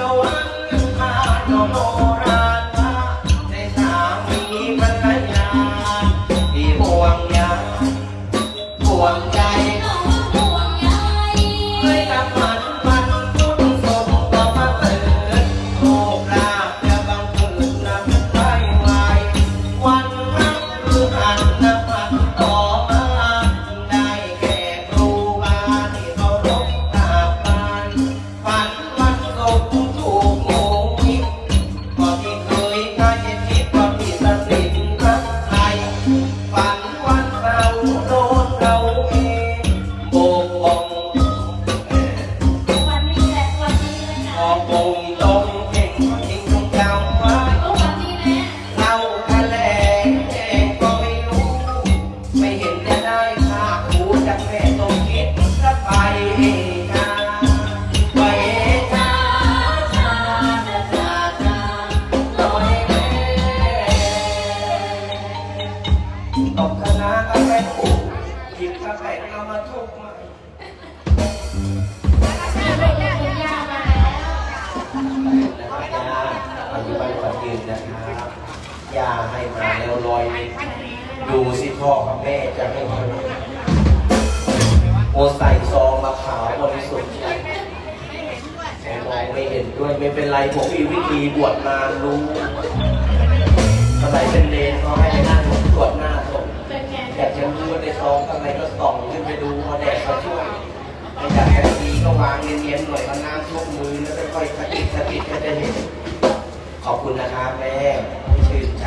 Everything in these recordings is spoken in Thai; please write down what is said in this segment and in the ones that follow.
สวรรค์ ได้ค่าครูจากแม่ต้องคิดจะไปชาไปชาชาชาชาลอยแม่ตกคณะก็ไปถูกหยิบกระแปงเอามาทุกมานะครับอายุบ้านขวัญยืนนะครับย่าให้มาแล้วลอย ดูสิพ่อกับแม่จะให้เขาโอใส่ซองมาขาวบริสุทธิ์ผมมองไม่เห็นด้วยไม่เป็นไรผมมีวิธีบวชนานรู้สมัยเป็นเลนเขาให้ไปนั่งตรวจหน้าศพอยากจะรู้ว่าในซองข้างในก็ส่องขึ้นไปดูพอแดดเขาช่วยไม่อยากจะดีก็วางเนียนๆหน่อยเอาน้ำท่วมมือแล้วค่อยๆสะกิดสะกิดก็จะเห็นขอบคุณนะครับแม่ชื่นใจ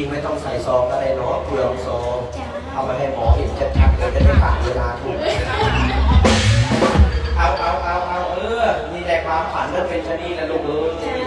ริงๆไม่ต้องใส่ซองก็ได้เนาะเปลืองซองเอามาให้หมอเห็นชัดๆเลยจะได้ผ่านเวลาถูก เอาเอาเอาเอาเออนี่แหละความฝันเริ่มเป็นชะนีแล้วลูกเอ้ย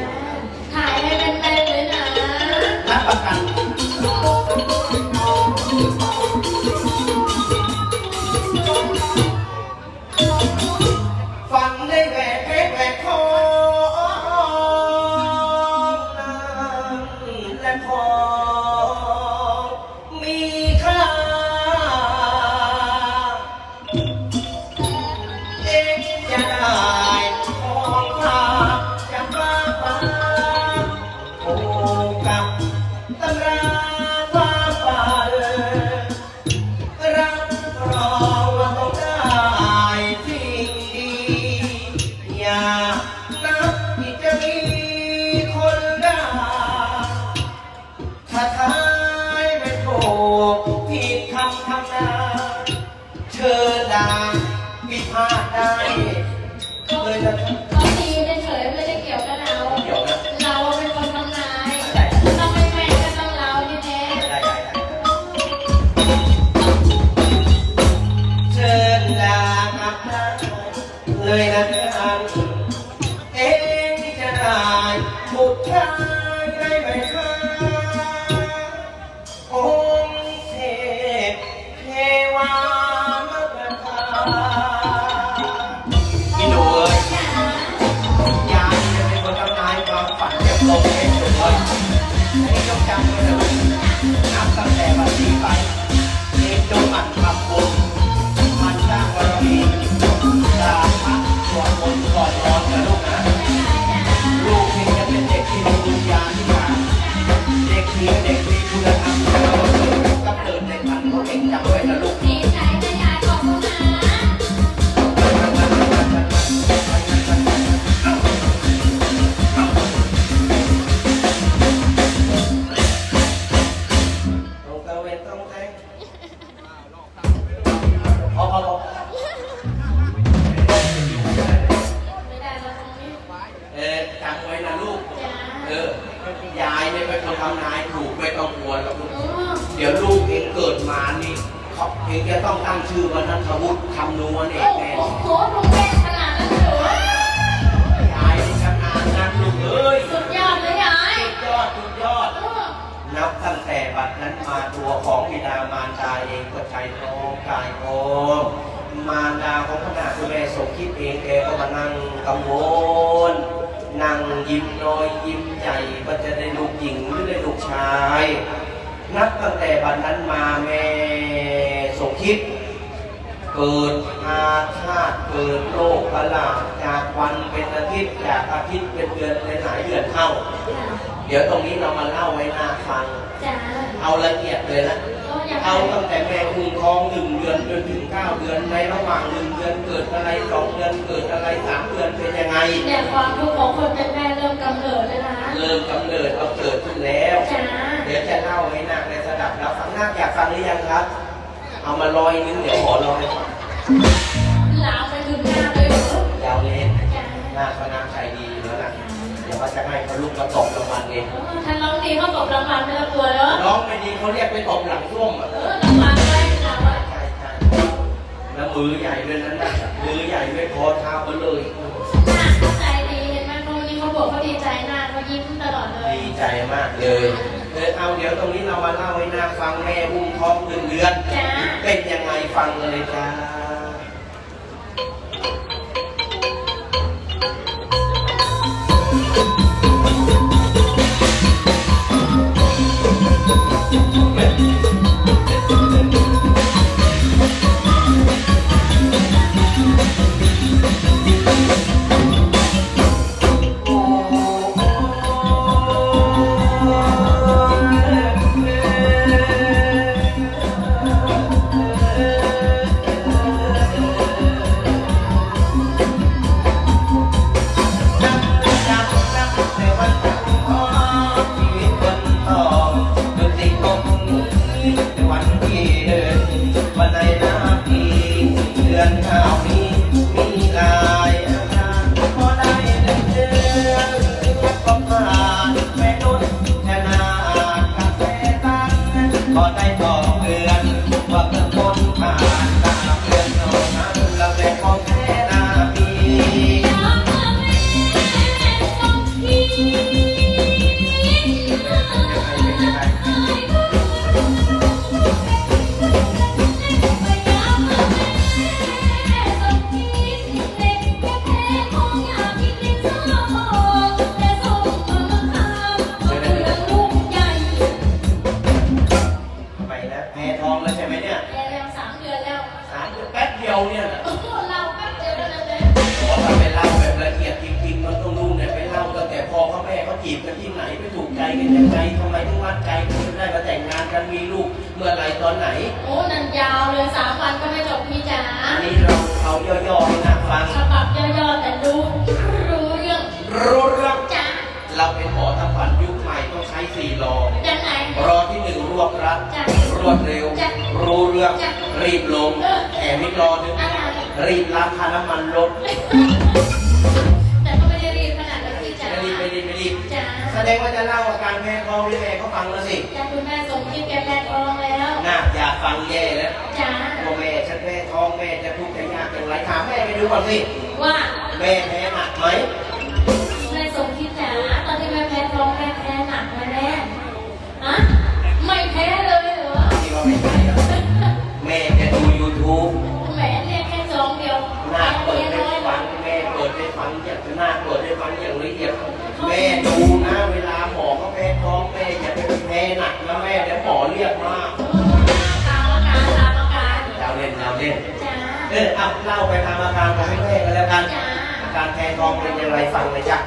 บิดามารดาเองก็ใจน้องกายโองมารดาของขนาดคุณแม่สมคิดเองแกก็มานั่งกังวลนั่งยิ้มน้อยยิ้มใหญ่ว่าจะได้ลูกหญิงหรือได้ลูกชาย นับตั้งแต่บัดนั้นมาแม่สมคิด เกิดอาชาติเกิดโรคประหลาดจากวันเป็นอาทิตย์คิดอยากอาทิตย์เป็นเดือนในหลายเดือนเข้า เดี๋ยวตรงนี้เรามาเล่าไว้หน้าฟังจ้าเอาละเอียดเลยนะก็ยัง เอาตั้งแต่แม่คุมท้องหนึ่งเดือนจนถึงเก้าเดือนในระหว่างหนึ่งเดือนเกิดอะไรสองเดือนเกิดอะไรสามเดือนเป็นยังไงเนี่ยความทุกข์ของคนเป็นแม่เริ่มกำเนิดเลยนะเริ่มกำเนิดเอาเกิดขึ้นแล้วจ้าเดี๋ยวจะเล่าให้นาคในสดับเราฟังนาคอยากฟังหรือยังครับ เอามาลอยนึงเดี๋ยวขอลองให้ฟังลามไปถึงหน้าเลยเหรอยาวเล่นจ้านาคก็นา จะให้เขาลูกกระตบรางวัลเองท่านร้องดีเขาตบรางวัลไม่ละตัวแล้วร้องไม่ดีเขาเรียกไปตบหลังส้วมอะเออรางวัลไว้เราอะใช่ใช่แล้วมือใหญ่ด้วยนั้นนะมือใหญ่ด้วยคอเท้าเบลเลยหน้าเขาใจดีเห็นไหมตรงนี้เขาบอกเขาดีใจหน้าเขายิ้มตลอดเลยดีใจมากเลยเออเอาเดี๋ยวตรงนี้เรามาเล่าให้นาคฟังแม่อุ้มท้องหนึ่งเดือน จ้าเป็นยังไงฟังกันเลยจ้า นับ ดูก่อนสิว่าแม่แพ้หนักไหมแม่ส่งคลิปจ๋าตอนที่แม่แพ้ท้องแม่แพ้หนักไหมแม่ฮะไม่แพ้เลยเหรอที่ว่าไม่ใช่อะแม่จะดู YouTube แหมเรียกแค่สองเดียวหน้าเปิดแค่ให้น้อยฟังแม่เปิดให้ฟังอย่างหน้าเปิดให้ฟังอย่างละเอียดแม่ดูนะเวลาหมอเขาแพ้ท้องแม่อย่าไปแพ้หนักนะแม่เดี๋ยวหมอเรียกมาก เออเอาเล่าไปตามอาการของแม่กันแล้วกันจ้าอาการแพ้ท้องเป็นอย่างไรฟังเลยจ้ะ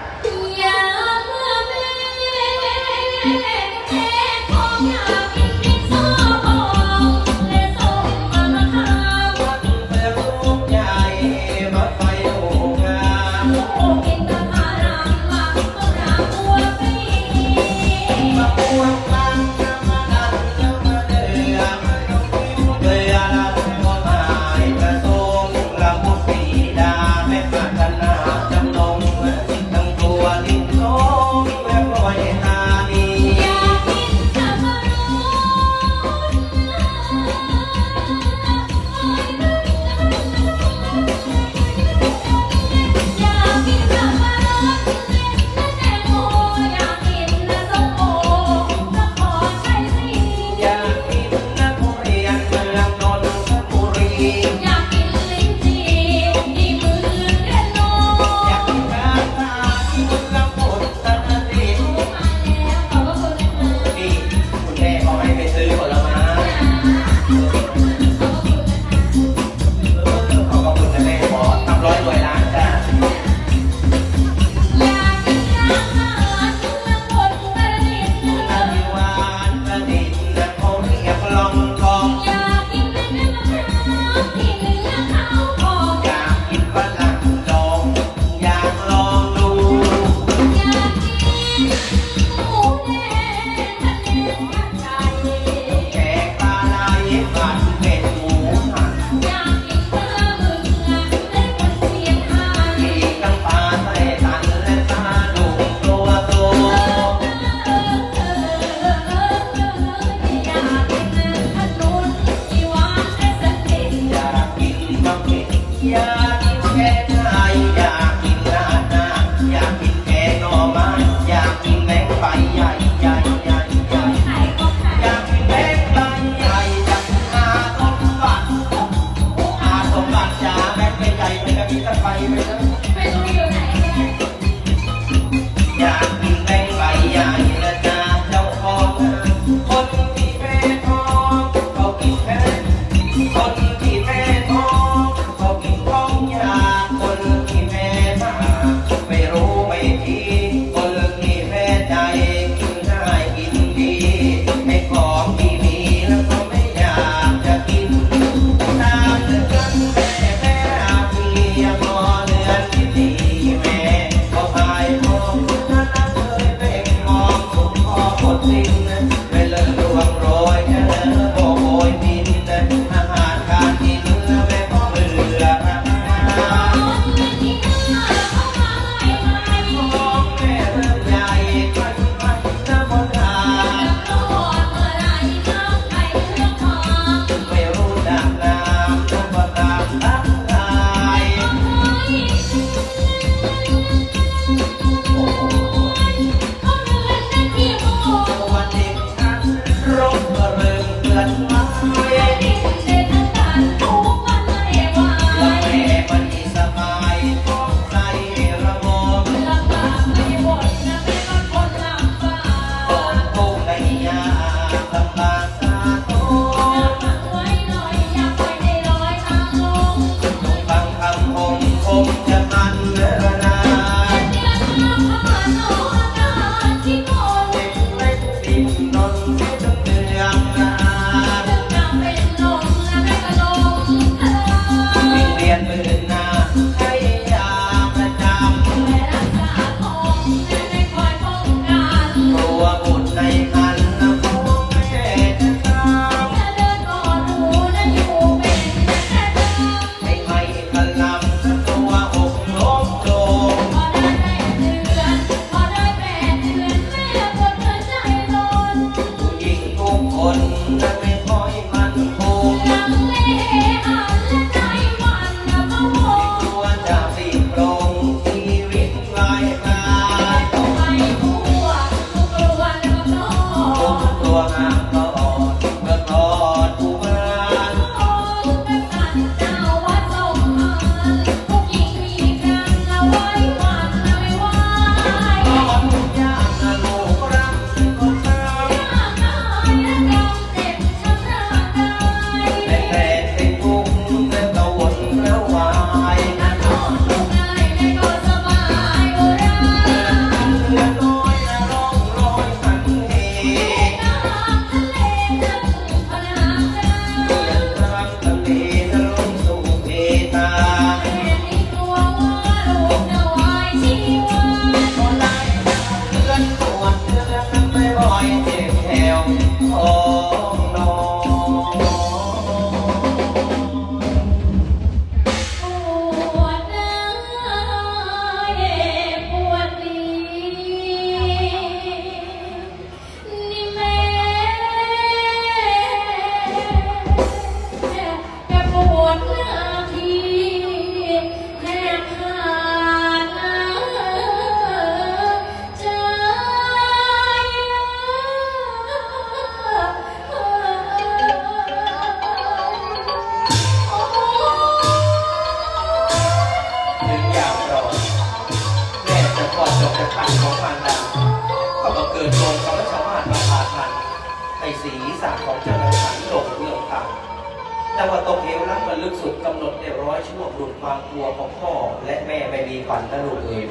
ศักของเจ้าหน้าที่หลงเรื่องต่ำแต่ว่าตกเหวนั้นมันลึกสุดกำหนดในร้อยชั่วหลุดความกลัวของพ่อ และแม่ไม่มีฝันนะลูกเอ๋ย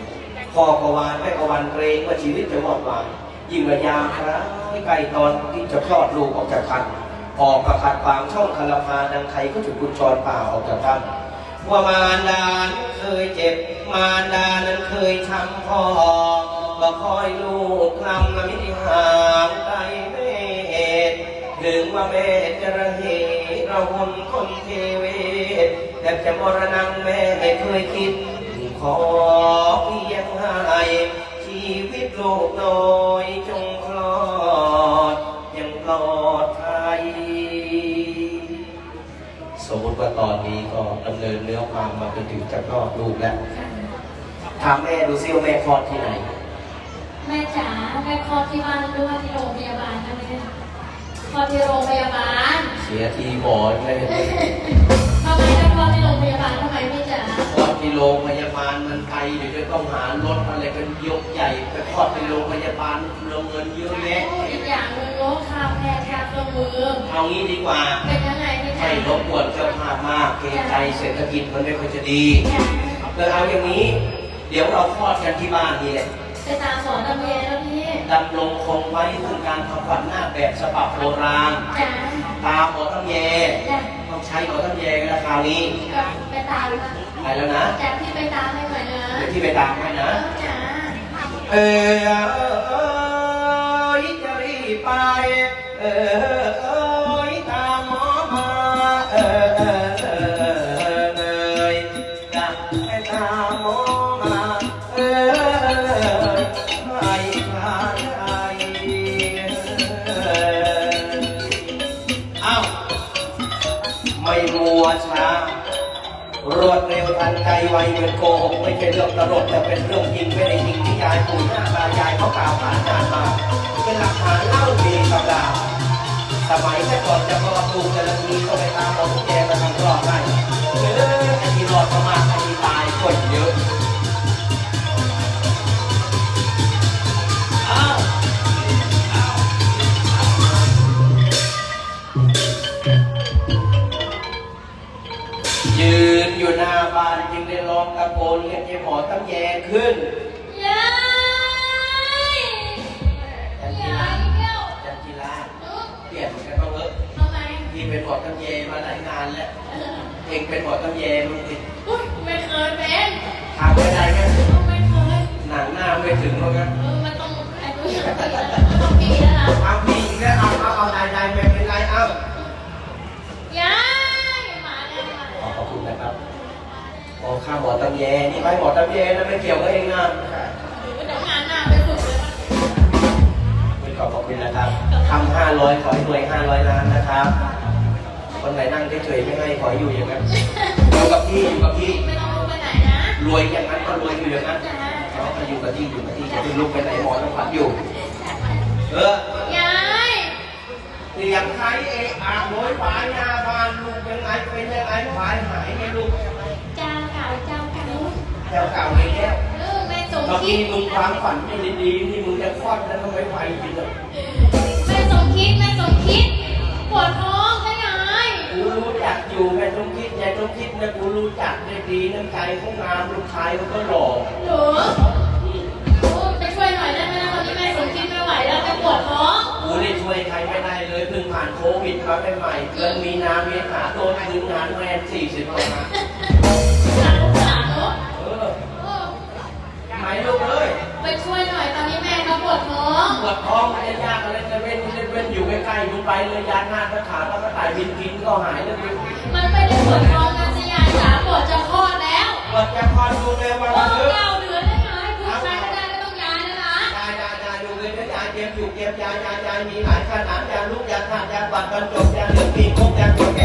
พ่อกวานแม่กวานเกรงว่าชีวิตจะวอดวายยิ่งมายามครั้งใกล้ตอนที่จะคลอดลูกออกจากคันออกประคัดฟางช่องคาราพาดังใครก็จุดกุญชรป่าออกจากบ้านว่ามารดาเคยเจ็บ มารดานั้นเคยช้ำพ่อก็คอยลูกคลำมิติห่าง ถึงว่าแม่จะระเหเราคนคนเทเวศแต่จะมรณงแม่ไม่เคยคิด ขอเพียงให้ชีวิตลูกน้อยจงคลอดยังปลอดภัยสมมติว่าตอนนี้ก็ดำเนินเนื้อความมาเป็นถึงจะคลอดลูกแล้วถามแม่ดูซิว่าแม่คลอดที่ไหน แม่จ๋าแม่คลอดที่บ้านหรือว่าที่โรงพยาบาลนะแม่ คลอดที่โรงพยาบาลเสียทีหมอไม่เห็นเลยทำไมได้คลอดที่โรงพยาบาลทำไมไม่จ๋าคลอดที่โรงพยาบาลมันไกลเดี๋ยวจะต้องหารถอะไรกันยกใหญ่ไปคลอดที่โรงพยาบาลลงเงินเยอะแยะอีกอย่างหนึ่งโรคข้าวแพทย์ค่าเครื่องมือเอางี้ดีกว่า เป็นยังไงพี่จ๋าไม่รบกวนเจ้าภาพมากเกรงใจเศรษฐกิจมันไม่ค่อยจะดีเลยเอาอย่างนี้ เดี๋ยวเราคลอดกันที่บ้านนี่แหละไปตามหมอตำเยแล้วพี่ ดำรงคงไว้ซึ่งการทำขวัญหน้าแบบฉบับโบราณจ๋าตามหมอตำแยจ้ะต้องใช้หมอตำแยกันแล้วคราวนี้ก็ไปตามนะไปแล้วนะจ๋าพี่ไปตามให้หน่อยนะเดี๋ยวที่ไปตามให้นะจ๋าเออเอยจะรีบไป เออเอย ใจไวเหมือนโกหกไม่ใช่เรื่องตลกแต่เป็นเรื่องจริงไม่ได้จริงที่ยายปู่ย่าตายายเขากล่าวหานานมาเป็นหลักฐานเล่าดีตำราสมัยแต่ก่อนจะรอดลูกแต่ละทีก็ไปตามหมอทุกแกมาทำรอดให้เออไอ้ที่รอดก็มากไอ้ที่ตายคนเยอะ โกนเรียกยายหมอตั้งแยขึ้น ยายยายเกี้ยวจันจิลาเออเปลี่ยนกันบ้างเถอะทำไมพี่เป็นหมอตั้งแยมาหลายงานแล้ว เออเองเป็นหมอตั้งแยมึงติดอุ๊ยไม่เคยเป็นทำไม่ได้ไงไม่เคย หนังหน้าไม่ถึงหรอกนะเออมันต้องไอ้ตัวอย่างนี้แล้วมันต้องปีแล้วนะ เอาพี่อีกแล้วเอาเอาเอาได้ได้ไม่เป็นไรเอา ยายมาแล้วมา ขอ แล้ว ขอบคุณนะครับ โอ้ข้าหมอตั้งแยนี่ไปหมอตั้งแยนะไม่เกี่ยวกับเองนะเดี๋ยวงานหน้าไปฝึกเลยคุณขอบขอบคุณนะครับทำห้าร้อยขอให้รวยห้าร้อยล้านนะครับ คนไหนนั่งเฉยๆไม่ให้ขอให้อยู่อย่างนั้นอยู่กับพี่อยู่กับพี่ ไม่ต้องรู้ไปไหนนะรวยอย่างนั้นก็รวยอยู่อย่างนั้นจ้าน้องก็อยู่กับที่อยู่กับที่จะไปลุกไปไหนหมอต้องพัดอยู่ เออยายเสียงใครเอะอะโวยวายหน้าบ้านลูกยังไงเป็นยังไงหายหายไงลูก เจ้าเก่าเจ้าเก่า แถวเก่าเลยแก้วเออแม่สมเมื่อคิกี้ดมึงความฝันไม่ดีๆที่มึงจะคลอดแล้วทำไมไปจริงอะแม่สมคิดแม่สมคิดปวดท้องนะยายกูรู้จักอยู่แม่ต้องคิดยายต้องคิดนะกูรู้จักได้ดีน้ำใจเขางามลูกชายเขาก็หล่อหนูโอ้ไปช่วยหน่อยได้ไหมนะตอนนี้แม่สมคิดไม่ไหวแล้วแม่ปวดท้องกูได้ช่วยใครไม่ได้เลยเพิ่งผ่านโควิดมาใหม่ๆเดือนมีนาเมษาโดนคืนงานแม่สี่สิบกว่า ไหนลูกเอ้ยไปช่วยหน่อยตอนนี้แม่เขาปวดท้องปวดท้องอะไรยากอะไรจะเว้นเล่นเว้นอยู่ใกล้ๆมึงไปเลยยาหน้าตะขาแล้วก็ถ่ายบินกินก็หายแล้วมึงมันไม่ได้ปวดท้องนะสิยายจ๋าปวดจะคลอดแล้วปวดจะคอนดูเลยวันเอละอเยอะเก้าเดือนแล้วยายคือใช้ไม่ได้ก็ต้องย้ายแล้วนะยายยายยายดูเลยนะยายเก็บอยู่เก็บยายยายยายมีหลายขนาดยาลูกยาทานยาบัตรบรรจบยาเหลืองปีกพกยาตัวแก่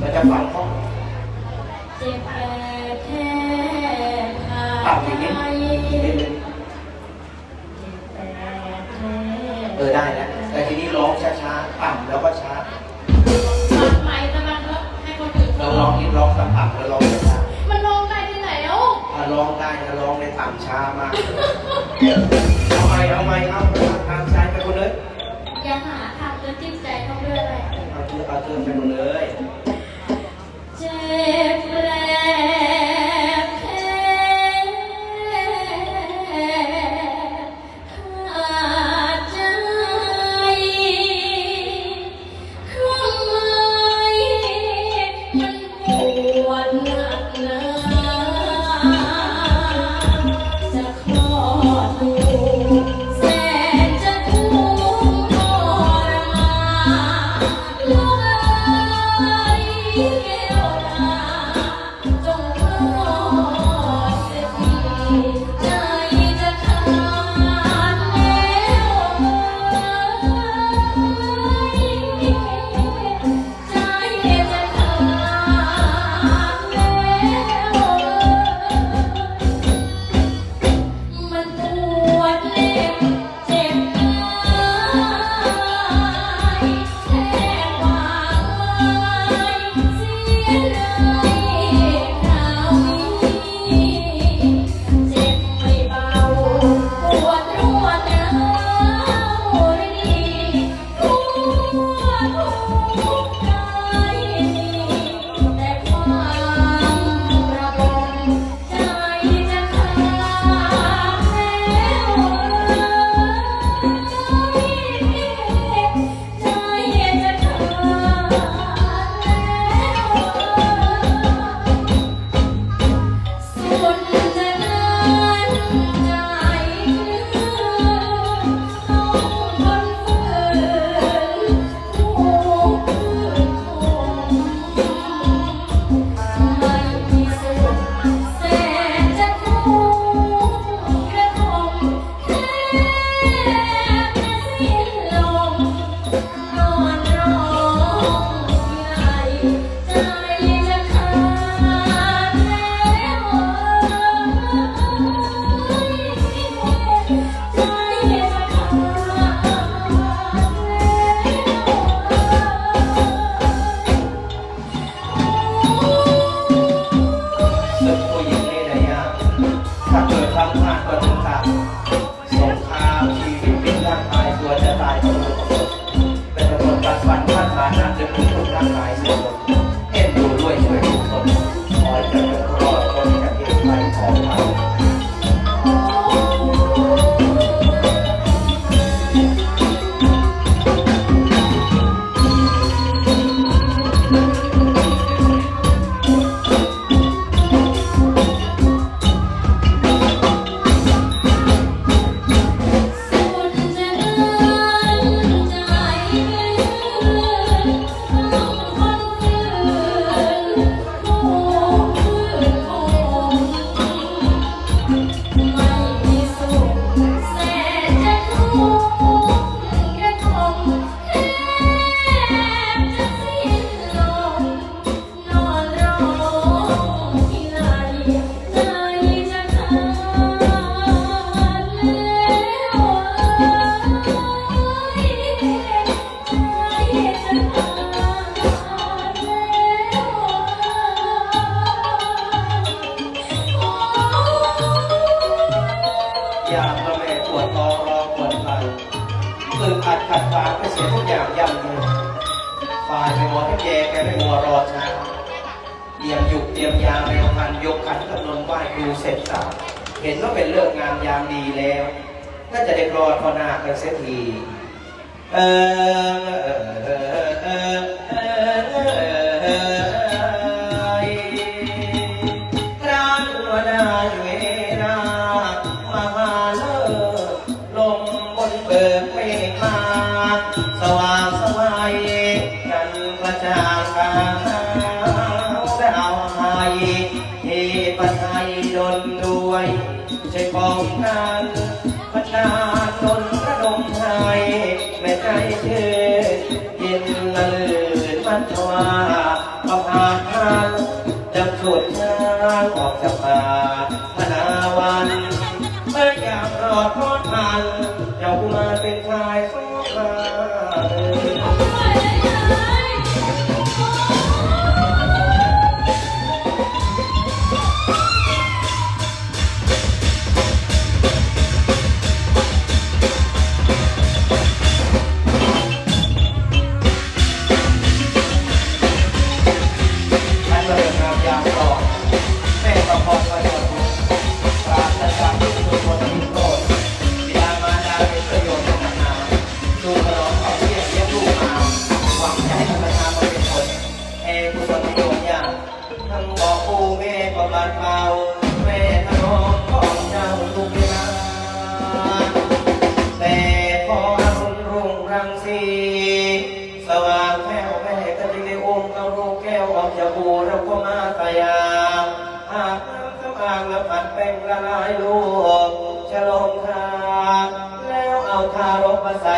เราจะฟังเขาอะอย่ะทีนี้ทีนี้เออได้แล้วแต่ทีนี้ร้องช้าๆต่ำแล้วก็ช้าใหม่แต่มันก็ให้คนอื่นเราลองนิดร้องต่ำแล้วร้องช้ามันร้องได้ที่ไหนแล้ถ้าร้องได้ถ้าร้องในต่ำช้ามากเอาไมเอาไมเอาทางช้าไปคนเลยอย่าหาทางเลยจิ้มใจต้องเลือกอะไเอาเธอเอาเธอไปคนเลย lift, lift.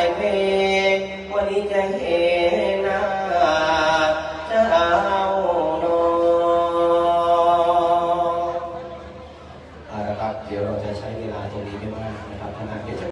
กม